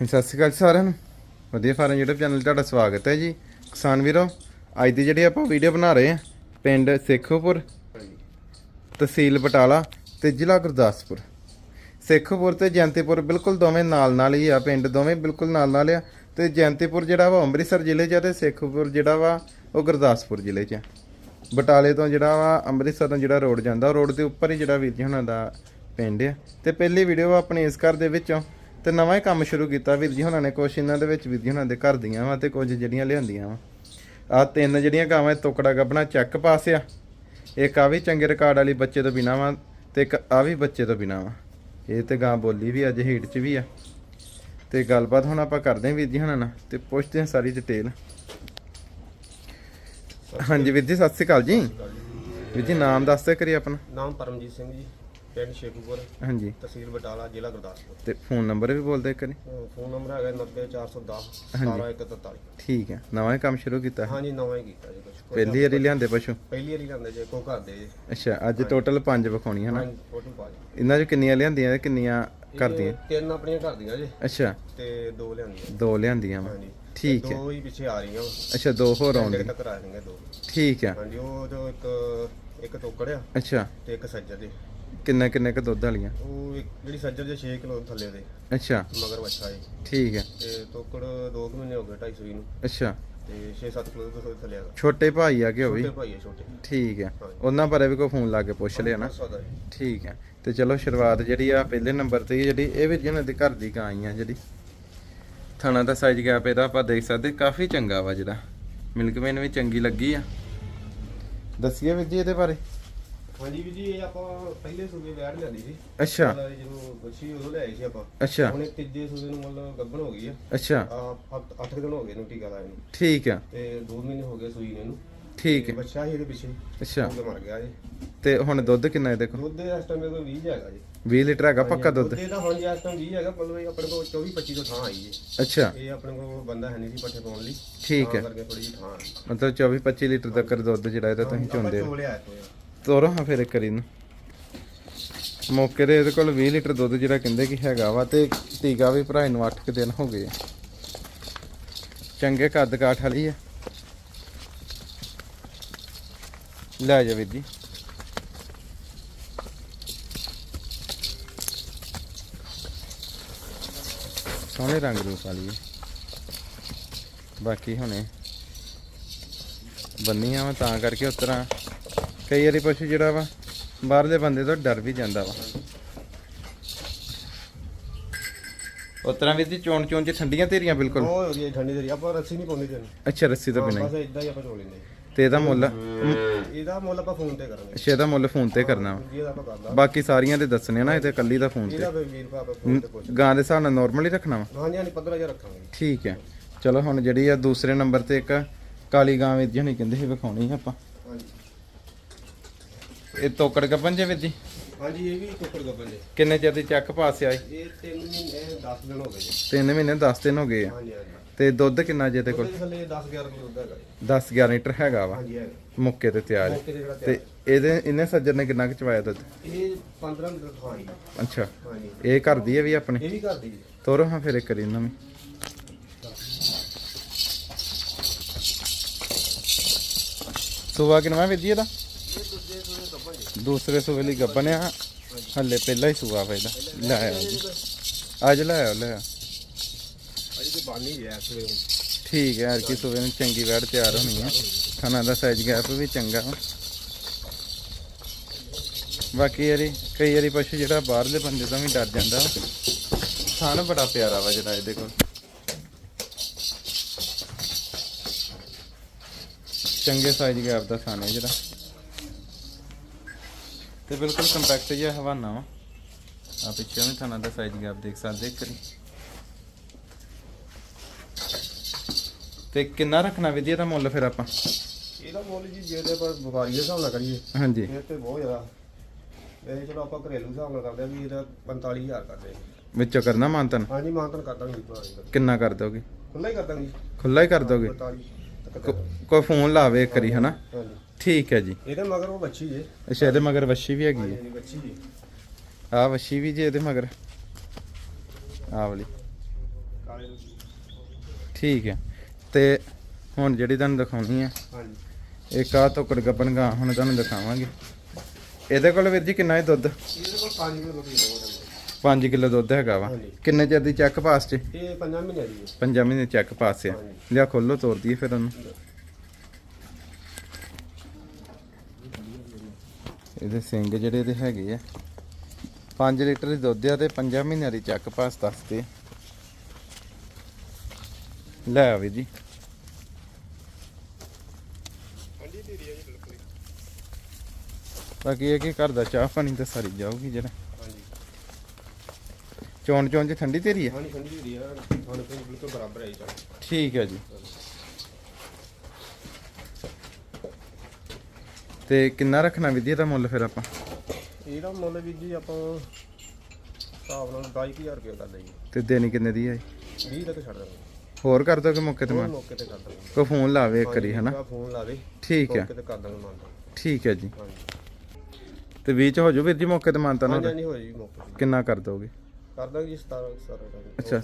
ਸਤਿ ਸ਼੍ਰੀ ਅਕਾਲ ਜੀ ਸਾਰਿਆਂ ਨੂੰ। ਵਧੀਆ ਫਾਰਮ YouTube ਚੈਨਲ ਤੁਹਾਡਾ ਸਵਾਗਤ ਹੈ ਜੀ। ਕਿਸਾਨ ਵੀਰੋ, ਅੱਜ ਦੀ ਜਿਹੜੀ ਆਪਾਂ ਵੀਡੀਓ ਬਣਾ ਰਹੇ ਹਾਂ, ਪਿੰਡ ਸੇਖੋਪੁਰ, ਤਹਿਸੀਲ ਬਟਾਲਾ ਤੇ ਜ਼ਿਲ੍ਹਾ ਗੁਰਦਾਸਪੁਰ। ਸੇਖੋਪੁਰ ਤੇ ਜੈਂਤੀਪੁਰ ਬਿਲਕੁਲ ਦੋਵੇਂ ਨਾਲ ਨਾਲ ਹੀ ਆ, ਪਿੰਡ ਦੋਵੇਂ ਬਿਲਕੁਲ ਨਾਲ ਨਾਲ ਆ ਤੇ ਜੈਂਤੀਪੁਰ ਜਿਹੜਾ ਵਾ, ਅੰਮ੍ਰਿਤਸਰ ਜ਼ਿਲ੍ਹੇ 'ਚ ਆ ਤੇ ਸੇਖੋਪੁਰ ਜਿਹੜਾ ਵਾ, ਉਹ ਗੁਰਦਾਸਪੁਰ ਜ਼ਿਲ੍ਹੇ 'ਚ ਆ। ਬਟਾਲੇ ਤੋਂ ਜਿਹੜਾ ਵਾ, ਅੰਮ੍ਰਿਤਸਰ ਤੋਂ ਜਿਹੜਾ ਰੋਡ ਜਾਂਦਾ ਰੋਡ ਦੇ ਉੱਪਰ ਹੀ ਜਿਹੜਾ ਵੀਰ ਜੀ ਹੁਣਾਂ ਦਾ ਪਿੰਡ ਆ। ਤੇ ਪਹਿਲੀ ਵੀਡੀਓ ਆਪਣੀ ਇਸ ਘਰ ਦੇ ਵਿੱਚੋਂ ਤੇ ਨਵਾਂ ਹੀ ਕੰਮ ਸ਼ੁਰੂ ਕੀਤਾ ਵੀਰ ਜੀ ਹੁਣਾਂ ਨੇ ਕੁਛ ਇਹਨਾਂ ਦੇ ਵਿੱਚ ਵੀਰ ਜੀ ਹੁਣਾਂ ਦੇ ਘਰ ਦੀਆਂ ਵਾ ਤੇ ਕੁਝ ਜਿਹੜੀਆਂ ਲਿਆਂਦੀਆਂ ਵਾ। ਆ ਤਿੰਨ ਜਿਹੜੀਆਂ ਗਾਵਾਂ ਟੁਕੜਾ ਗੱਬਣਾ ਚੱਕ ਪਾਸ ਆ। ਇੱਕ ਆ ਵੀ ਚੰਗੇ ਰਿਕਾਰਡ ਵਾਲੀ ਬੱਚੇ ਤੋਂ ਬਿਨਾ ਵਾ ਤੇ ਇੱਕ ਆ ਵੀ ਬੱਚੇ ਤੋਂ ਬਿਨਾ ਵਾ। ਇਹ ਤੇ ਗਾਂ ਬੋਲੀ ਵੀ ਅੱਜ ਹੀਟ 'ਚ ਵੀ ਆ। ਤੇ ਗੱਲਬਾਤ ਹੁਣ ਆਪਾਂ ਕਰਦੇ ਹਾਂ ਵੀਰ ਜੀ ਹੁਣਾਂ ਨਾਲ ਤੇ ਪੁੱਛਦੇ ਹਾਂ ਸਾਰੀ ਡਿਟੇਲ ਹਾਂਜੀ ਵੀਰ ਜੀ ਸਤਿ ਸ਼੍ਰੀ ਅਕਾਲ ਜੀ। ਵੀਰ ਜੀ ਨਾਮ ਦੱਸ ਦੇ ਕਰੀ ਆਪਣਾ। ਨਾਮ ਪਰਮਜੀਤ ਸਿੰਘ ਜੀ। ਪਿੰਡ ਸ਼ੇਖੂਪੁਰ ਹਾਂਜੀ। ਤਹਿਸੀਲ ਬਟਾਲਾ ਜ਼ਿਲ੍ਹਾ ਗੁਰਦਾਸਪੁਰ। ਤੇ ਫੋਨ ਨੰਬਰ ਵੀ ਬੋਲ ਦੇ ਕਰੀ ਅਹ ਫੋਨ ਨੰਬਰ ਹੈਗਾ 90410 ਹਾਂਜੀ। 17143 ਠੀਕ ਹੈ। ਨਵਾਂ ਹੀ ਕੰਮ ਸ਼ੁਰੂ ਕੀਤਾ? ਹੈ ਹਾਂਜੀ ਨਵਾਂ ਹੀ ਕੀਤਾ ਜੀ ਕੁਝ ਪਹਿਲੀ ਵਾਰੀ ਲਿਆਂਦੇ ਪਸ਼ੂ? ਪਹਿਲੀ ਵਾਰੀ ਲੈਂਦੇ ਜੇ ਕੋ ਘਰ ਦੇ। ਜੀ ਅੱਛਾ ਅੱਜ ਟੋਟਲ 5 ਵਿਖਾਉਣੀਆਂ ਹਨਾ ਹਾਂਜੀ ਫੋਟੋ ਪਾ ਜੀ ਇਹਨਾਂ 'ਚ ਕਿੰਨੀਆਂ ਲਿਆਂਦੀਆਂ ਤੇ ਕਿੰਨੀਆਂ ਇਹ ਕਰਦੀਆਂ? ਤਿੰਨ ਆਪਣੀਆਂ ਘਰ ਦੀਆਂ ਜੀ। ਅੱਛਾ। ਤੇ ਦੋ ਲਿਆਂਦੀਆਂ। ਦੋ ਲਿਆਂਦੀਆਂ ਵਾ। ਹਾਂਜੀ। ਠੀਕ ਹੈ। ਦੋ ਹੀ ਪਿੱਛੇ ਆ ਰਹੀਆਂ ਅੱਛਾ ਦੋ ਹੋਰ ਕਿੰਨੇ ਆਉਣਗੇ ਤੱਕ ਆ ਰਹੀਆਂ ਦੋ। ਠੀਕ ਹੈ। ਹਾਂਜੀ ਉਹ ਜੋ ਇੱਕ ਇੱਕ ਟੋਕੜ ਆ। ਅੱਛਾ। ਤੇ ਇੱਕ ਸੱਜਰ ਦੇ। ਕਿੰਨੇ ਕਿੰਨੇ ਕ ਦੁੱਧ ਵਾਲੀਆਂ? ਉਹ ਇੱਕ ਜਿਹੜੀ ਸੱਜਰ ਦੇ 6 ਕਿਲੋ ਥੱਲੇ ਦੇ। ਅੱਛਾ। ਮਗਰ ਬੱਚਾ ਜੀ। ਠੀਕ ਹੈ। ਤੇ ਟੋਕੜ 2 ਮਹੀਨੇ ਹੋ ਗਏ 250 ਨੂੰ। ਅੱਛਾ। ਤੇ 6-7 ਕਿਲੋ ਦੁੱਧ ਥੱਲੇ ਆ। ਛੋਟੇ ਭਾਈ ਆ ਕਿ ਉਹ ਵੀ? ਛੋਟੇ ਭਾਈ ਆ ਛੋਟੇ। ਠੀਕ ਹੈ। ਉਹਨਾਂ ਬਾਰੇ ਵੀ ਕੋਈ ਫੋਨ ਲਾ ਕੇ ਪੁੱਛ ਲਿਆ ਨਾ। ਠੀਕ ਹੈ। ਤੇ ਚਲੋ ਸ਼ੁਰੂਆਤ ਜਿਹੜੀ ਆ ਪਹਿਲੇ ਨੰਬਰ ਤੇ ਜਿਹੜੀ ਇਹ ਵੀ ਜਿਹਨਾਂ ਦੇ ਘਰ ਦੀ ਗਾਂ ਆ ਜਿਹੜੀ। ਥਾਣਾ ਦਾ ਸਾਈਜ਼ ਗੈਪ ਇਹਦਾ ਆਪਾਂ ਦੇਖ ਸਕਦੇ ਕਾਫੀ ਚੰਗਾ ਵਾ ਜਿਹੜਾ। ਮਿਲਕ ਵੇਨ ਵੀ ਚੰਗੀ ਲੱਗੀ ਆ। ਦੱਸੀਏ ਵੀਰ ਜੀ ਇਹਦੇ ਬਾਰੇ। ਹਾਂਜੀ ਵੀ ਜੀ ਇਹ ਆਪਾਂ ਪਹਿਲੇ ਸੂਬੇ ਵੈੜ ਲਿਆਂਦੀ ਸੀ। ਅੱਛਾ। ਉਹਦਾ ਜਦੋਂ ਬੱਚੀ ਉਦੋਂ ਲਿਆਈ ਸੀ ਆਪਾਂ। ਅੱਛਾ। ਹੁਣ ਇਹ ਤੀਜੇ ਸੂਬੇ ਨੂੰ ਮਤਲਬ ਗੱਭਣ ਹੋ ਗਈ ਆ। ਅੱਛਾ। ਆ 8 ਦਿਨ ਹੋ ਗਏ ਨੂੰ ਟੀਕਾ ਲਾਇਆ ਨੂੰ। ਠੀਕ ਆ। ਤੇ 2 ਮਹੀਨੇ ਹੋ ਗਏ ਸੂਈ ਨੂੰ ਇਹਨੂੰ। ਠੀਕ ਤੇ ਹੈ ਬੱਚਾ ਹੀ ਇਹਦੇ ਪਿੱਛੇ। ਅੱਛਾ। ਉਹ ਮਰ ਗਿਆ ਜੀ। ਤੇ ਹੁਣ ਦੁੱਧ ਕਿੰਨਾ ਇਹਦੇ ਕੋਲ ਦੁੱਧ ਇਸ ਟਾਈਮ ਕੋਈ 20 ਹੈਗਾ ਜੀ। 20 ਲੀਟਰ ਹੈਗਾ ਪੱਕਾ ਦੁੱਧ? ਇਹਦਾ ਹੁਣ ਜੀ ਇਸ ਟਾਈਮ 20 ਹੈਗਾ ਮਤਲਬ ਇਹ ਆਪਣੇ ਕੋਲ 24 25 ਤੋਂ ਥਾਂ ਆਈ ਜੀ। ਅੱਛਾ। ਇਹ ਆਪਣੇ ਕੋਲ ਬੰਦਾ ਹੈ ਨਹੀਂ ਸੀ ਪੱਠੇ ਪਾਉਣ ਲਈ। ਠੀਕ ਤਾਂ ਹੈ। ਕਰਕੇ ਥੋੜੀ ਜਿਹੀ ਥਾਂ ਆਈ। ਮਤਲਬ 24 25 ਲੀਟਰ ਤੱਕ ਦੁੱਧ ਜਿਹੜਾ ਇਹਦਾ ਤੁਸੀਂ ਆਪਾਂ ਚੁੰਦੇ ਚੋਲਿਆ ਤੋਂ ਤੋਰੋ ਹਾਂ ਫਿਰ ਇੱਕ ਵਾਰੀ ਨੂੰ ਮੌਕੇ ਤੇ ਇਹਦੇ ਕੋਲ 20 ਲੀਟਰ ਦੁੱਧ ਜਿਹੜਾ ਕਹਿੰਦੇ ਕਿ ਹੈਗਾ ਵਾ ਤੇ ਟੀਕਾ ਵੀ ਭਰਾਏ ਨੂੰ 8 ਕੁ ਦਿਨ ਹੋ ਗਏ ਚੰਗੇ ਕੱਦ ਕਾਠ ਵਾਲੀ ਆ। ਲੈ ਜਾ ਵੀਰ ਜੀ। ਸੋਹਣੇ ਰੰਗ ਰੂਪ ਵਾਲੀ ਹੈ ਬਾਕੀ ਹੁਣੇ ਬੰਨੀਆਂ ਵਾ ਤਾਂ ਕਰਕੇ ਉਸ ਤਰ੍ਹਾਂ ਕਈ ਵਾਰੀ ਪਸ਼ੂ ਜਿਹੜਾ ਵਾ ਬਾਹਰਲੇ ਬੰਦੇ ਤੋਂ ਡਰ ਵੀ ਜਾਂਦਾ ਵਾ। ਉਸ ਤਰ੍ਹਾਂ ਵੀ ਦੀ ਚੋਣ ਚੋਣ ਚ ਠੰਡੀਆਂ ਤੇਰੀਆਂ ਬਿਲਕੁਲ। ਉਹ ਹੋ ਗਈ ਠੰਡੀ ਦੇ ਆਪਾਂ ਰੱਸੀ ਨਹੀਂ ਪਾਉਂਦੇ ਤੈਨੂੰ ਅੱਛਾ ਰੱਸੀ ਤੋਂ ਬਿਨਾਂ ਬਸ ਇਦਾਂ ਹੀ ਆਪਾਂ ਚੋਲ ਲੈਂਦੇ ਤੇ ਇਹਦਾ ਮੁੱਲ ਇਹਦਾ ਮੁੱਲ ਆਪਾਂ ਫੋਨ ਤੇ ਕਰਾਂਗੇ। ਅੱਛਾ ਇਹਦਾ ਮੁੱਲ ਫੋਨ ਤੇ ਕਰਨਾ ਵਾ। ਜੀ ਇਹਦਾ ਆਪਾਂ ਕਰਦਾ ਬਾਕੀ ਸਾਰੀਆਂ ਦੇ ਦੱਸਣੇ ਨਾ ਇਹਦੇ ਕੱਲੀ ਦਾ ਫੋਨ ਤੇ। ਇਹਦਾ ਵੀਰ ਭਾ ਆਪਾਂ ਫੋਨ ਤੇ ਪੁੱਛ ਗਾਂ ਦੇ ਹਿਸਾਬ ਨਾਲ ਨਾਰਮਲ ਹੀ ਰੱਖਣਾ ਵਾ? ਹਾਂਜੀ ਹਾਂਜੀ 15000 ਰੱਖਾਂਗੇ। ਠੀਕ ਹੈ। ਚਲੋ ਹੁਣ ਜਿਹੜੀ ਆ ਦੂਸਰੇ ਨੰਬਰ ਤੇ ਇੱਕ ਕਾਲੀ ਗਾਂ ਵੀਰ ਜੀ ਹੁਣੀ ਕਹਿੰਦੇ ਸੀ ਵਿਖਾਉਣੀ ਆਪਾਂ। ਹਾਂਜੀ ਇਹ ਤੋਕੜ ਗੱਪਨ ਜੇ ਵੀਰ ਜੀ? ਹਾਂਜੀ ਇਹ ਵੀ ਕੁੱਕੜ ਗੱਬਲ ਜੀ। ਕਿੰਨੇ ਚਿਰ ਦੀ ਚੱਕ ਪਾਸ ਆਈ ਇਹ? 3 ਮਹੀਨੇ 10 ਦਿਨ ਹੋ ਗਏ ਜੀ। 3 ਮਹੀਨੇ 10 ਦਿਨ ਹੋ ਗਏ ਆ। ਹਾਂਜੀ ਹਾਂਜੀ। ਤੇ ਦੁੱਧ ਕਿੰਨਾ ਜੇ ਤੇ ਕੋਲ? ਉਹਦੇ ਥੱਲੇ 10 11 ਕਿਲੋ ਦੁੱਧ ਹੈਗਾ ਜੀ। 10 11 ਲੀਟਰ ਹੈਗਾ ਵਾ। ਹਾਂਜੀ ਹੈਗਾ ਮੁੱਕੇ ਤੇ ਤਿਆਰ ਮੌਕੇ ਤੇ ਜਿਹੜਾ ਤੇ ਤਿਆਰ। ਇਹਦੇ ਇਹਨੇ ਸੱਜਰ ਨੇ ਕਿੰਨਾ ਕੁ ਚਵਾਇਆ ਦੁੱਧ? ਇਹ 15 ਲੀਟਰ ਖਾਣੀ ਅੱਛਾ। ਹਾਂਜੀ। ਇਹ ਕਰਦੀ ਹੈ ਵੀ ਆਪਣੇ? ਇਹ ਵੀ ਕਰਦੀ ਜੀ। ਤੋਰੋ ਹਾਂ ਫਿਰ ਇੱਕ ਕਰੀ ਇਹਨਾਂ ਵੀ ਸੁਵਾ ਕਿਨਵਾ ਵੀਰ ਜੀ ਇਹਦਾ ਇਹ ਦੂਜੇ ਸੂਰੇ ਗੱਬਲ ਜੀ ਦੂਸਰੇ ਸੂਵੇ ਲਈ ਗੱਬਨ ਆ। ਹੱਲੇ ਪਹਿਲਾ ਹੀ ਸੂਆ ਵਾ ਇਹਦਾ। ਜੀ। ਅੱਜ ਲੈ ਆਓ, ਲੈ ਤੇ ਬਾਨੀ ਹੈ ਸਵੇਰ ਠੀਕ ਹੈ ਅੱਜ ਕੀ ਸੂਵੇ ਨੂੰ ਚੰਗੀ ਵੈੜ ਤਿਆਰ ਹੋਣੀ ਆ। ਖਾਣਾ ਦਾ ਸਾਈਜ਼ ਗੈਪ ਵੀ ਚੰਗਾ ਬਾਕੀ ਯਾਰੀ, ਕਈ ਵਾਰੀ ਪਸ਼ੂ ਜਿਹੜਾ ਬਾਹਰਲੇ ਬੰਦੇ ਤੋਂ ਵੀ ਡਰ ਜਾਂਦਾ ਵਾ। ਥਣ ਬੜਾ ਪਿਆਰਾ ਵਾ ਜਿਹੜਾ ਇਹਦੇ ਕੋਲ। ਚੰਗੇ ਸਾਈਜ਼ ਗੈਪ ਦਾ ਥਣ ਹੈ ਜਿਹੜਾ। ਤੇ ਬਿਲਕੁਲ ਕੰਪੈਕਟ ਜਿਹਾ ਹਵਾਨਾ ਵਾ। ਆ ਪਿੱਛੇ ਵੀ ਥਾਣਾ ਦਾ ਸਾਈਜ਼ ਗੈਪ ਦੇਖ ਸਕਦੇ ਇੱਕ ਵਾਰੀ। ਤੇ ਕਿੰਨਾ ਰੱਖਣਾ ਵਿਧੀ ਦਾ ਮੁੱਲ ਫਿਰ ਆਪਾਂ? ਇਹਦਾ ਮੁੱਲ ਜੀ ਜੇ ਆਪਾਂ ਬੁਖਾਰੀ ਦੇ ਹਿਸਾਬ ਨਾਲ ਕਰੀਏ ਹਾਂਜੀ। ਇਹ ਤੇ ਬਹੁਤ ਜ਼ਿਆਦਾ। ਇਹ ਚਲੋ ਆਪਾਂ ਘਰੇਲੂ ਹਿਸਾਬ ਨਾਲ ਕਰਦੇ ਆ ਵੀ ਇਹਦਾ 45000 ਕਰਦੇ ਆ ਵਿੱਚੋਂ ਕਰਨਾ ਮਾਨਤਨ? ਹਾਂਜੀ ਮਾਨਤਨ ਕਰ ਦਾਂਗੇ ਕਿੰਨਾ ਕਰ ਦੋਗੇ? ਖੁੱਲਾ ਹੀ ਕਰ ਦਾਂਗੇ ਖੁੱਲਾ ਹੀ ਕਰ ਦੋਗੇ? 45 ਤੱਕ ਕਰ ਕੋ- ਦਾਂਗੇ। ਕੋਈ ਫੋਨ ਲਾਵੇ ਇੱਕ ਵਾਰੀ ਹਨਾ? ਹਾਂਜੀ। ਠੀਕ ਹੈ ਜੀ। ਇਹਦੇ ਮਗਰ ਉਹ ਬੱਚੀ ਜੇ। ਅੱਛਾ ਇਹਦੇ ਮਗਰ ਵੱਛੀ ਵੀ ਹੈਗੀ ਹੈ। ਹਾਂਜੀ ਬੱਚੀ ਜੀ। ਆ ਵੱਛੀ ਵੀ ਜੀ ਇਹਦੇ ਮਗਰ। ਆ ਵਾਲੀ। ਕਾਲੇ ਠੀਕ ਹੈ। ਤੇ ਹੁਣ ਜਿਹੜੀ ਤੁਹਾਨੂੰ ਦਿਖਾਉਣੀ ਹੈ ਹਾਂਜੀ। ਇੱਕ ਆ ਤੋਕੜ ਗੱਬਨ ਗਾਂ ਹੁਣ ਤੁਹਾਨੂੰ ਦਿਖਾਵਾਂਗੇ। ਇਹਦੇ ਕੋਲ ਵੀਰ ਜੀ ਕਿੰਨਾ ਹੈ ਦੁੱਧ? ਇਹਦੇ ਕੋਲ 5 ਕਿਲੋ ਦੁੱਧ ਹੀ ਹੋਊਗਾ 5 ਕਿਲੋ ਦੁੱਧ ਹੈਗਾ ਵਾ। ਹਾਂਜੀ। ਕਿੰਨੇ ਚਿਰ ਦੀ ਚੈੱਕ ਪਾਸ ਚ ਇਹ ਪੰਜਾਂ ਮਹੀਨੇ ਦੀ ਹੈ। ਪੰਜਾਂ ਮਹੀਨੇ ਚੈੱਕ ਪਾਸ ਆ। ਹਾਂਜੀ। ਲਿਆ ਖੋਲੋ ਤੋੜ ਦਈਏ ਫਿਰ ਉਹਨੂੰ। ਇਹਦੇ ਸਿੰਘ ਜਿਹੜੇ ਇਹਦੇ ਹੈਗੇ ਆ। 5 ਲੀਟਰ ਦੀ ਦੁੱਧ ਆ ਤੇ 5 ਮਹੀਨਿਆਂ ਦੀ ਚੱਕ ਪਾਸ ਦੱਸਦੇ ਲੈ ਆਵੇ ਜੀ। ਬਾਕੀ ਇਹ ਕਿ ਘਰ ਦਾ ਚਾਹ ਪਾਣੀ ਤਾਂ ਸਾਰੀ ਜਾਊਗੀ ਜਿਹੜਾ। ਹਾਂਜੀ। ਚੌਣ ਚੌਣ ਚ ਠੰਡੀ ਤੇਰੀ ਹੈ ਹਾਂਜੀ ਠੰਡੀ ਧੀਰੀ ਹੈ ਖਾਣ ਪੀਣ ਬਿਲਕੁਲ ਬਰਾਬਰ ਹੈ ਜੀ। ਠੀਕ ਹੈ ਜੀ। ਤੇ ਕਿੰਨਾ ਰੱਖਣਾ ਵਿਧੀ ਦਾ ਮੁੱਲ ਫਿਰ ਆਪਾਂ? ਇਹਦਾ ਮੁੱਲ ਵੀ ਜੀ ਆਪਾਂ ਹਿਸਾਬ ਨਾਲ 22000 ਰੁਪਏ ਕਰ ਲਈ ਤੇ ਦੇਣੀ ਕਿੰਨੇ ਦੀ ਹੈ 20 ਤੱਕ ਛੱਡ ਦਾਂਗੇ ਹੋਰ ਕਰ ਦੋਗੇ ਮੌਕੇ ਤੇ ਮਾਨ ਮੌਕੇ ਤੇ ਕਰ ਦਾਂਗੇ ਕੋ ਫੋਨ ਲਾਵੇ ਇੱਕ ਵਾਰੀ ਹਨਾ? ਹਾਂਜੀ, ਫੋਨ ਲਾਵੇ। ਠੀਕ ਹੈ ਮੌਕੇ ਤੇ ਕਰ ਦਾਂਗੇ ਮੰਨ ਠੀਕ ਹੈ ਜੀ। ਹਾਂਜੀ। ਤੇ ਵੀਹ ਚ ਹੋ ਜਾਊ ਵੀਰ ਜੀ ਮੌਕੇ ਤੇ ਮਾਨਤਾ ਹਾਂਜੀ ਨਾਲ ਨਹੀਂ ਹੋਈ ਜੀ ਮੌਕੇ ਤੇ। ਕਿੰਨਾ ਕਰ ਦੋਗੇ? ਕਰ ਦਾਂਗੇ ਜੀ 17 17 ਦਾ ਅੱਛਾ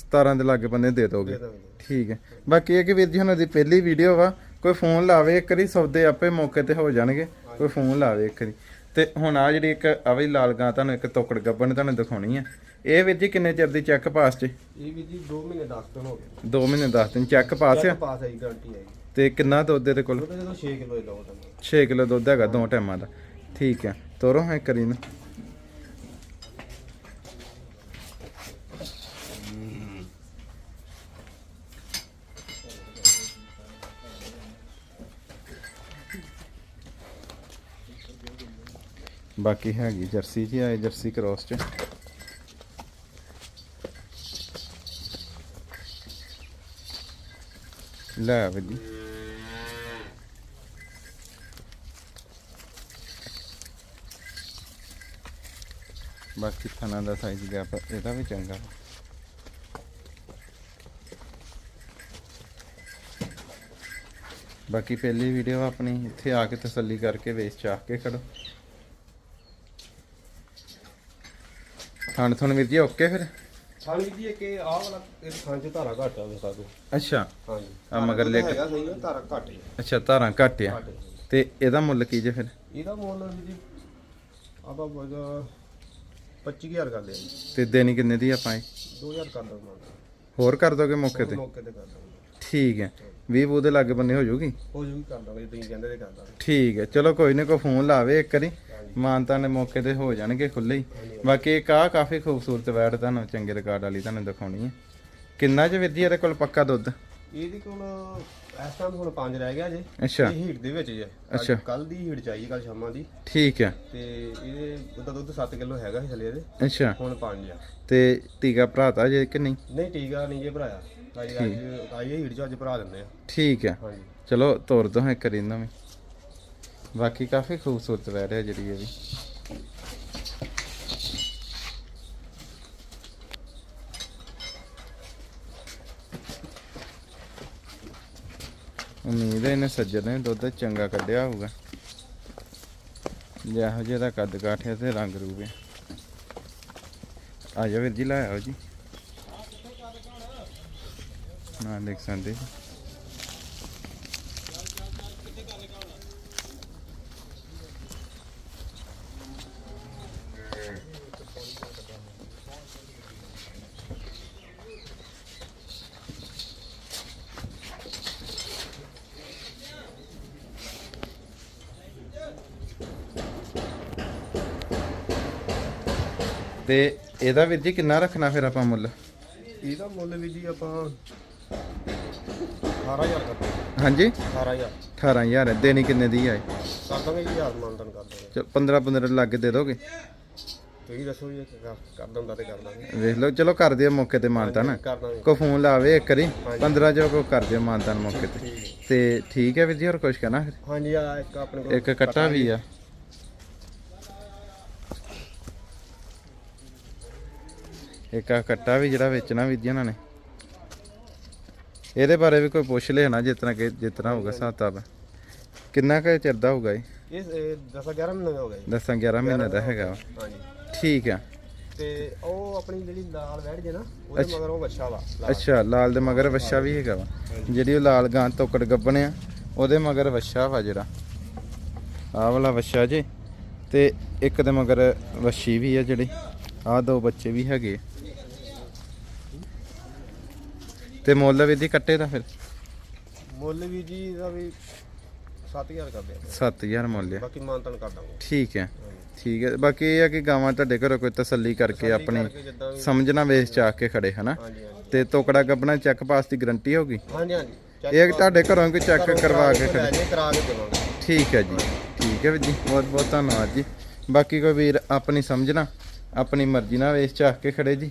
17 ਦੇ ਲਾਗੇ ਬੰਦੇ ਦੇ ਦੋਗੇ। ਦੇ ਦਾਂਗੇ ਠੀਕ ਹੈ ਬਾਕੀ ਇਹ ਕਿ ਵੀਰ ਜੀ ਉਹਨਾਂ ਦੀ ਪਹਿਲੀ ਵੀਡੀਓ ਵਾ ਕੋਈ ਫੋਨ ਲਾਵੇ ਇੱਕ ਵਾਰੀ ਸੌਦੇ ਆਪੇ ਮੌਕੇ ਤੇ ਹੋ ਜਾਣਗੇ। ਕੋਈ ਫੋਨ ਲਾਵੇ ਇੱਕ ਵਾਰੀ। ਤੇ ਹੁਣ ਆ ਜਿਹੜੀ ਇੱਕ ਆਵੀ ਲਾਲ ਗਾਂ ਤੁਹਾਨੂੰ ਇੱਕ ਤੋਕੜ ਗੱਬਣ ਤੁਹਾਨੂੰ ਦਿਖਾਉਣੀ ਆ। ਇਹ ਵੀਰ ਜੀ ਕਿੰਨੇ ਚਿਰ ਦੀ ਚੈੱਕ ਪਾਸ ਚ? ਇਹ ਵੀ ਜੀ 2 ਮਹੀਨੇ 10 ਦਿਨ ਹੋ ਗਏ। 2 ਮਹੀਨੇ 10 ਦਿਨ ਚੈੱਕ ਪਾਸ ਆ? ਪਾਸ ਜੀ ਗਾਰੰਟੀ ਜੀ। ਤੇ ਕਿੰਨਾ ਦੁੱਧ ਇਹਦੇ ਕੋਲ? ਉਹਦਾ ਜਦੋਂ 6 ਕਿਲੋ ਹੀ ਤੁਹਾਨੂੰ। 6 ਕਿਲੋ ਦੁੱਧ ਹੈਗਾ ਦੋ ਟਾਈਮਾਂ ਦਾ। ਠੀਕ ਹੈ ਤੋਰੋ ਹੈ ਕਰੀ ਬਾਕੀ ਹੈਗੀ ਜਰਸੀ ਜੀ ਆਏ ਜਰਸੀ ਕ੍ਰੋਸ ਚ। ਲੈ ਆਵੇ ਬਾਕੀ ਥਣਾ ਦਾ ਸਾਈਜ਼ ਗਿਆ ਪਰ ਇਹਦਾ ਵੀ ਚੰਗਾ। ਬਾਕੀ ਪਹਿਲੀ ਵੀਡੀਓ ਆਪਣੀ ਇੱਥੇ ਆ ਕੇ ਤਸੱਲੀ ਕਰਕੇ ਵੇਚ ਚਾਹ ਕੇ ਖੜੋ। ਥਣ ਥਣ ਵੀਰ ਜੀ ਓਕੇ ਫਿਰ? ਜੀ ਇੱਕ ਇਹ ਆਹ ਵਾਲਾ ਇਹ ਚ ਧਾਰਾ ਘੱਟ ਆ ਵੇਖਾ ਤੂੰ ਅੱਛਾ। ਹਾਂਜੀ। ਆ ਮਗਰ ਲਿਖ- ਹੈਗਾ ਸਹੀ ਆ ਧਾਰਾ ਘੱਟ ਅੱਛਾ ਧਾਰਾਂ ਘੱਟ ਆ। ਘੱਟ ਹੈ। ਤੇ ਇਹਦਾ ਮੁੱਲ ਕੀ ਜੇ ਫਿਰ? ਇਹਦਾ ਮੁੱਲ ਵੀ ਜੀ ਆਪਾਂ ਬਗਾ 25000 ਕਰ ਲਿਆ ਜੀ। ਤੇ ਦੇਣੀ ਕਿੰਨੇ ਦੀ ਆਪਾਂ ਇਹ? 2000 ਕਰ ਦਾਂਗੇ ਹੋਰ ਕਰ ਦੋਗੇ ਮੌਕੇ ਤੇ? ਮੌਕੇ ਤੇ ਕਰ ਦਾਂਗੇ। ਠੀਕ ਹੈ। 20 ਬੂ ਦੇ ਲਾਗੇ ਬੰਨੇ ਹੋ ਜੂਗੀ? ਹੋ ਜੂਗੀ ਕਰ ਦਾਂਗੇ ਤੁਸੀਂ ਕਹਿੰਦੇ ਤੇ ਕਰ ਦਾਂਗੇ ਠੀਕ ਹੈ ਚਲੋ ਕੋਈ ਨਹੀਂ ਕੋਈ ਫੋਨ ਲਾਵੇ ਇੱਕ ਵਾਰੀ। ਮਾਨਤਾ ਨੇ ਮੌਕੇ ਤੇ ਹੋ ਜਾਣਗੇ ਖੁੱਲੇ ਹੀ। ਬਾਕੀ ਇੱਕ ਆ ਕਾਫੀ ਖੂਬਸੂਰਤ ਵੈੜ ਤੁਹਾਨੂੰ ਚੰਗੇ ਰਿਕਾਰਡ ਵਾਲੀ ਤੁਹਾਨੂੰ ਦਿਖਾਉਣੀ ਹੈ। ਕਿੰਨਾ ਚ ਵੀਰ ਜੀ ਇਹਦੇ ਕੋਲ ਪੱਕਾ ਦੁੱਧ? ਇਹਦੀ ਕੋਲ ਇਸ ਟਾਈਮ ਹੁਣ 5 ਰਹਿ ਗਿਆ ਜੇ। ਅੱਛਾ। ਇਹ ਹੀਟ ਦੇ ਵਿੱਚ ਹੀ ਹੈ। ਅੱਛਾ। ਕੱਲ ਦੀ ਹੀਟ ਚਾਹੀਏ ਕੱਲ ਸ਼ਾਮਾਂ ਦੀ। ਠੀਕ ਹੈ। ਤੇ ਇਹਦੇ ਉਹਦਾ ਦੁੱਧ 7 ਕਿਲੋ ਹੈਗਾ ਸੀ ਥੱਲੇ ਇਹਦੇ। ਅੱਛਾ। ਹੁਣ 5 ਆ। ਤੇ ਟੀਕਾ ਭਰਾਤਾ ਜੇ ਕਿ ਨਹੀਂ? ਨਹੀਂ ਟੀਕਾ ਨਹੀਂ ਜੇ ਭਰਾਇਆ ਅੱਜ ਅੱਜ ਆਈ ਹੀਟ ਚ ਅੱਜ ਭਰਾ ਦਿੰਦੇ ਆ। ਠੀਕ ਹੈ ਹਾਂਜੀ। ਚਲੋ ਤੋਰ ਦੋ ਇੱਕ ਵਾਰੀ ਇਹਨਾਂ ਵੀ ਬਾਕੀ ਕਾਫੀ ਖੂਬਸੂਰਤ ਵੈੜ ਹੈ ਜਿਹੜੀ ਇਹ ਵੀ। ਉਮੀਦ ਹੈ ਇਹਨੇ ਸੱਜਣ ਨੇ ਦੁੱਧ ਚੰਗਾ ਕੱਢਿਆ ਹੋਊਗਾ। ਜਿਹੋ ਜਿਹਾ ਦਾ ਕੱਦ ਕਾਠਿਆ ਤੇ ਰੰਗ ਰੂਪ ਹੈ ਆ ਜਾ ਵੀਰ ਜੀ ਲੈ ਆਓ ਜੀ। ਨਾ ਦੇਖ ਸਕਦੇ ਤੇ ਇਹਦਾ ਵੀਰ ਜੀ ਕਿੰਨਾ ਰੱਖਣਾ ਫਿਰ ਆਪਾਂ ਮੁੱਲ? ਇਹਦਾ ਮੁੱਲ ਵੀ ਜੀ ਆਪਾਂ 18000 ਕਰ ਦਾਂਗੇ ਹਾਂਜੀ? 18000 18000 ਹੈ ਦੇਣੀ ਕਿੰਨੇ ਦੀ ਹੈ? ਕਰ ਦਾਂਗੇ ਜੀ ਯਾਰ ਮਾਨਤਨ ਕਰ ਦਾਂਗੇ ਚਲ 15 15 ਲੱਗ ਦੇ ਦੋਗੇ। ਤੁਸੀਂ ਦੱਸੋ ਜੀ ਕਰ ਕਰ ਦਿੰਦਾ ਤੇ ਕਰ ਦਾਂਗੇ। ਵੇਖ ਲਓ ਚਲੋ ਕਰ ਦਿਓ ਮੌਕੇ ਤੇ ਮਾਨਤਾ ਨਾ। ਕਰ ਦਾਂਗੇ। ਕੋ ਫੋਨ ਲਾਵੇ ਇੱਕ ਵਾਰੀ 15 ਜੋ ਕੋ ਕਰ ਦਿਓ ਮਾਨਤਾ ਮੌਕੇ ਤੇ। ਤੇ ਠੀਕ ਹੈ ਵੀਰ ਜੀ ਹੋਰ ਕੁਝ ਕਹਿਣਾ ਫਿਰ? ਹਾਂਜੀ ਆ ਇੱਕ ਆਪਣੇ ਕੋਲ ਇੱਕ ਕੱਟਾ ਵੀ ਆ। ਇੱਕ ਆ ਕੱਟਾ ਵੀ ਜਿਹੜਾ ਵੇਚਣਾ ਵੀਰ ਜੀ ਇਹਨਾਂ ਨੇ। ਇਹਦੇ ਬਾਰੇ ਵੀ ਕੋਈ ਪੁੱਛ ਲੈਣਾ ਕਿ ਜਿਸ ਤਰ੍ਹਾਂ ਹੋਊਗਾ ਹਿਸਾਬ ਕਿਤਾਬ। ਕਿੰਨਾ ਕੁ ਚਿਰ ਦਾ ਹੋਊਗਾ ਇਹ? ਇਹ 10 11 ਮਹੀਨੇ ਹੋ ਜੀ। 10 11 ਮਹੀਨੇ ਦਾ ਹੈਗਾ ਵਾ। ਹਾਂਜੀ। ਠੀਕ ਆ। ਤੇ ਉਹ ਆਪਣੀ ਜਿਹੜੀ ਲਾਲ ਵੈੜ ਜੇ ਨਾ ਉਹਦੇ ਮਗਰ ਉਹ ਵੱਛਾ ਵਾ ਲਾਲ। ਅੱਛਾ ਲਾਲ ਦੇ ਮਗਰ ਵੱਛਾ ਵੀ ਹੈਗਾ ਵਾ। ਜਿਹੜੀ ਉਹ ਲਾਲ ਗਾਂ ਤੋਕੜ ਗੱਬਣ ਆ ਉਹਦੇ ਮਗਰ ਵੱਛਾ ਵਾ ਜਿਹੜਾ। ਆਹ ਵਾਲਾ ਵੱਛਾ ਜੇ ਤੇ ਇੱਕ ਦੇ ਮਗਰ ਵੱਛੀ ਵੀ ਆ ਜਿਹੜੀ। ਆਹ ਦੋ ਬੱਚੇ ਵੀ ਹੈਗੇ ਆ। ਤੇ ਮੁੱਲ ਵੀ ਦੀ ਕੱਟੇ ਦਾ ਫਿਰ? ਮੁੱਲ ਵੀ ਜੀ ਇਹਦਾ ਵੀ 7000 ਕਰਦੇ ਆ 7000 ਮੁੱਲ ਆ। ਬਾਕੀ ਮਾਨਤਨ ਕਰ ਦਾਂਗੇ। ਠੀਕ ਹੈ ਠੀਕ ਹੈ ਬਾਕੀ ਇਹ ਆ ਕਿ ਗਾਵਾਂ ਤੁਹਾਡੇ ਘਰੋਂ ਕੋਈ ਤਸੱਲੀ ਕਰਕੇ ਆਪਣੀ ਜਿੱਦਾਂ ਵੀ ਸਮਝਣਾ ਵੇਚ ਚਾ ਕੇ ਖੜੇ ਹਨਾ? ਹਾਂਜੀ ਹਾਂਜੀ। ਤੇ ਤੋਕੜਾ ਗੱਬਣਾ ਚੈੱਕ ਪਾਸ ਦੀ ਗਾਰੰਟੀ ਹੋਗੀ ਹਾਂਜੀ ਹਾਂਜੀ। ਚੈੱਕ ਇਹ ਤੁਹਾਡੇ ਘਰੋਂ ਕੋਈ ਚੈੱਕ ਕਰਵਾ ਕੇ ਲੈ ਖੜੇ। ਜੇ ਕਰਾ ਕੇ ਦੇਵਾਂਗੇ। ਠੀਕ ਹੈ ਜੀ। ਠੀਕ ਹੈ ਵੀਰ ਜੀ। ਬਹੁਤ ਬਹੁਤ ਧੰਨਵਾਦ ਜੀ। ਬਾਕੀ ਕੋਈ ਵੀਰ ਆਪਣੀ ਸਮਝਣਾ ਆਪਣੀ ਮਰਜ਼ੀ ਨਾਲ ਵੇਚ ਚਾਹ ਕੇ ਖੜੇ ਜੀ।